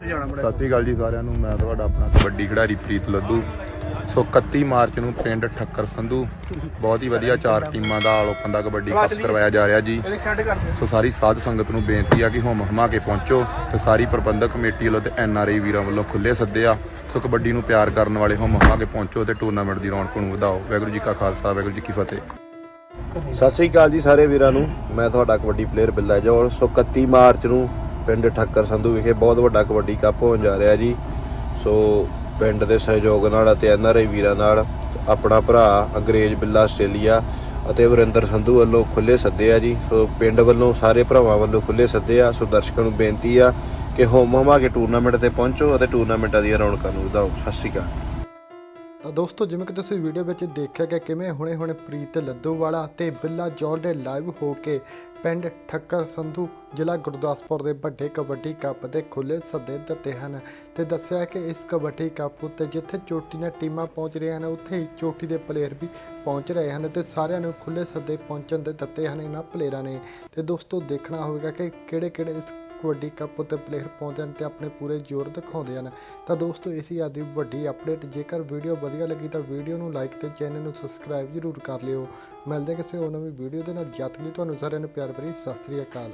ਸਤਿ ਸ੍ਰੀ ਅਕਾਲ ਜੀ ਸਾਰਿਆਂ ਨੂੰ। ਮੈਂ ਤੁਹਾਡਾ ਆਪਣਾ ਕਬੱਡੀ ਖਿਡਾਰੀ ਪ੍ਰੀਤ ਲੱਦੂ। ਸੋ 31 ਮਾਰਚ ਨੂੰ ਪਿੰਡ ਠੱਕਰ ਸੰਧੂ, ਬਹੁਤ ਹੀ ਵਧੀਆ ਚਾਰ ਟੀਮਾਂ ਦਾ ਆਲ ਦਾ ਕਬੱਡੀ ਕੱਪ ਕਰਵਾਇਆ ਜਾ ਰਿਹਾ ਜੀ। ਸੋ ਸਾਰੀ ਸਾਧ ਸੰਗਤ ਨੂੰ ਬੇਨਤੀ ਆ ਕਿ ਹੁਮ ਹਮਾ ਕੇ ਪਹੁੰਚੋ ਤੇ ਸਾਰੀ ਪ੍ਰਬੰਧਕ ਕਮੇਟੀ ਵੱਲੋਂ ਤੇ ਐਨ ਵੀਰਾਂ ਵੱਲੋਂ ਖੁੱਲੇ ਸੱਦੇ ਆ। ਸੋ ਕਬੱਡੀ ਨੂੰ ਪਿਆਰ ਕਰਨ ਵਾਲੇ ਹੁਮ ਹਮਾ ਕੇ ਪਹੁੰਚੋ ਤੇ ਟੂਰਨਾਮੈਂਟ ਦੀ ਰੌਣਕ ਨੂੰ ਵਧਾਓ। ਵਾਹਿਗੁਰੂ ਜੀ ਕਾ ਖਾਲਸਾ, ਵਾਹਿਗੁਰੂ ਜੀ ਕੀ ਫਤਿਹ। ਸਤਿ ਸ੍ਰੀ ਅਕਾਲ ਜੀ ਸਾਰੇ ਵੀਰਾਂ ਨੂੰ। ਮੈਂ ਤੁਹਾਡਾ ਕਬੱਡੀ ਪਲੇਅਰ ਬਿੱਲਾ ਜੋਲ ਸੋ 31 ਮਾਰਚ ਨੂੰ ਪਿੰਡ ਠੱਕਰ ਸੰਧੂ ਵਿਖੇ ਬਹੁਤ ਵੱਡਾ ਕਬੱਡੀ ਕੱਪ ਹੋਣ ਜਾ ਰਿਹਾ ਜੀ। ਸੋ ਪਿੰਡ ਦੇ ਸਹਿਯੋਗ ਨਾਲ ਅਤੇ ਐਨਆਰਆਈ ਵੀਰਾਂ ਨਾਲ ਆਪਣਾ ਭਰਾ ਅੰਗਰੇਜ਼ ਬਿੱਲਾ ਆਸਟ੍ਰੇਲੀਆ ਅਤੇ ਵਰਿੰਦਰ ਸੰਧੂ ਵੱਲੋਂ ਖੁੱਲੇ ਸੱਦੇ ਆ ਜੀ। ਸੋ ਪਿੰਡ ਵੱਲੋਂ ਸਾਰੇ ਭਰਾਵਾਂ ਵੱਲੋਂ ਖੁੱਲੇ ਸੱਦੇ ਆ। ਸੋ ਦਰਸ਼ਕਾਂ ਨੂੰ ਬੇਨਤੀ ਆ ਕਿ ਹੋਮ ਹਮਾ ਕੇ ਟੂਰਨਾਮੈਂਟ ਤੇ ਪਹੁੰਚੋ ਅਤੇ ਟੂਰਨਾਮੈਂਟਾਂ ਦੀਆਂ ਰੌਣਕਾਂ ਨੂੰ ਵਧਾਓ। ਸਤਿ ਸ੍ਰੀ ਅਕਾਲ। ਦੋਸਤੋ, ਜਿਵੇਂ ਕਿ ਤੁਸੀਂ ਵੀਡੀਓ ਵਿੱਚ ਦੇਖਿਆ ਕਿ ਕਿਵੇਂ ਹੁਣੇ ਹੁਣੇ ਪ੍ਰੀਤ ਲੱਦੂਵਾਲਾ ਤੇ ਬਿੱਲਾ ਜੌਲ ਦੇ ਲਾਈਵ ਹੋ ਕੇ ਪਿੰਡ ਠੱਕਰ ਸੰਧੂ ਜ਼ਿਲ੍ਹਾ ਗੁਰਦਾਸਪੁਰ ਦੇ ਵੱਡੇ ਕਬੱਡੀ ਕੱਪ ਦੇ ਖੁੱਲੇ ਸੱਦੇ ਦਿੱਤੇ ਹਨ ਤੇ ਦੱਸਿਆ ਕਿ ਇਸ ਕਬੱਡੀ ਕੱਪ ਉੱਤੇ ਜਿੱਥੇ ਚੋਟੀ ਦੀਆਂ ਟੀਮਾਂ ਪਹੁੰਚ ਰਹੀਆਂ ਹਨ, ਉੱਥੇ ਹੀ ਚੋਟੀ ਦੇ ਪਲੇਅਰ ਵੀ ਪਹੁੰਚ ਰਹੇ ਹਨ ਤੇ ਸਾਰਿਆਂ ਨੂੰ ਖੁੱਲੇ ਸੱਦੇ ਪਹੁੰਚਣ ਦੇ ਦਿੱਤੇ ਹਨ ਇਹਨਾਂ ਪਲੇਅਰਾਂ ਨੇ। ਤੇ ਦੋਸਤੋ, ਦੇਖਣਾ ਹੋਵੇਗਾ ਕਿ ਕਿਹੜੇ ਕਿਹੜੇ ਇਸ ਕਬੱਡੀ ਕੱਪ ਉੱਤੇ ਪਲੇਅਰ ਪਹੁੰਚਦੇ ਹਨ ਤੇ ਆਪਣੇ ਪੂਰੇ ਜ਼ੋਰ ਦਿਖਾਉਂਦੇ ਹਨ। ਤਾਂ ਦੋਸਤੋ, ਇਸੀ ਆਦੀ ਵੱਡੀ ਅਪਡੇਟ ਜੇਕਰ ਵੀਡੀਓ ਵਧੀਆ ਲੱਗੀ ਤਾਂ ਵੀਡੀਓ ਨੂੰ ਲਾਈਕ ਤੇ ਚੈਨਲ ਨੂੰ ਸਬਸਕ੍ਰਾਈਬ ਜ਼ਰੂਰ ਕਰ ਲਿਓ। ਮਿਲਦੇ ਕਿਸੇ ਹੋਰ ਨਵੀਂ ਵੀਡੀਓ ਦੇ ਨਾਲ। ਜਦ ਲਈ ਤੁਹਾਨੂੰ ਸਾਰਿਆਂ ਨੂੰ ਪਿਆਰ ਭਰੀ ਸਤਿ ਸ੍ਰੀ ਅਕਾਲ।